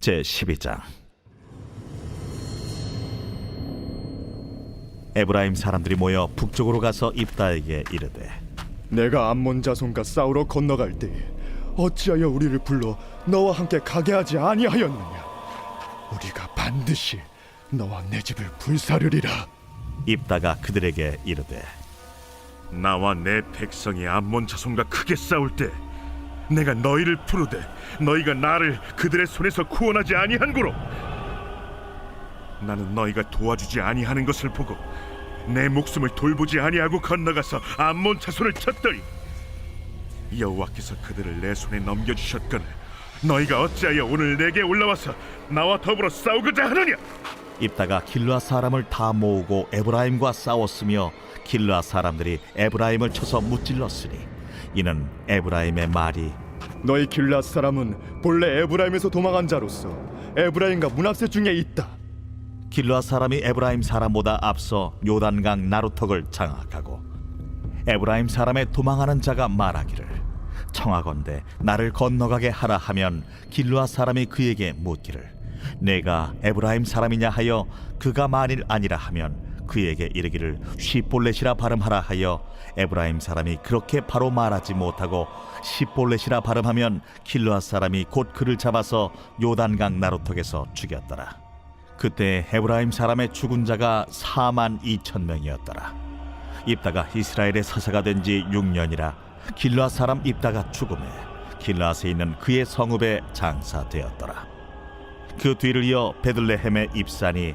제 12장. 에브라임 사람들이 모여 북쪽으로 가서 입다에게 이르되 내가 암몬 자손과 싸우러 건너갈 때 어찌하여 우리를 불러 너와 함께 가게 하지 아니하였느냐? 우리가 반드시 너와 내 집을 불사르리라. 입다가 그들에게 이르되 나와 내 백성이 암몬 자손과 크게 싸울 때 내가 너희를 부르되 너희가 나를 그들의 손에서 구원하지 아니한고로. 나는 너희가 도와주지 아니하는 것을 보고 내 목숨을 돌보지 아니하고 건너가서 암몬 자손을 쳤더니 여호와께서 그들을 내 손에 넘겨주셨거늘 너희가 어찌하여 오늘 내게 올라와서 나와 더불어 싸우고자 하느냐? 입다가 길르아 사람을 다 모으고 에브라임과 싸웠으며 길르아 사람들이 에브라임을 쳐서 무찔렀으니 이는 에브라임의 말이 너희 길랏 사람은 본래 에브라임에서 도망한 자로서 에브라임과 문합세 중에 있다. 길르아 사람이 에브라임 사람보다 앞서 요단강 나루턱을 장악하고 에브라임 사람의 도망하는 자가 말하기를 청하건대 나를 건너가게 하라 하면 길르아 사람이 그에게 묻기를 내가 에브라임 사람이냐 하여 그가 만일 아니라 하면 그에게 이르기를 시볼렛이라 발음하라 하여 에브라임 사람이 그렇게 바로 말하지 못하고 시볼렛이라 발음하면 길르아 사람이 곧 그를 잡아서 요단강 나루턱에서 죽였더라 그때 에브라임 사람의 죽은 자가 4만 2천 명이었더라. 입다가 이스라엘의 사사가 된 지 6년이라 길라 사람 입다가 죽음에 길라스에 있는 그의 성읍에 장사되었더라. 그 뒤를 이어 베들레헴의 입산이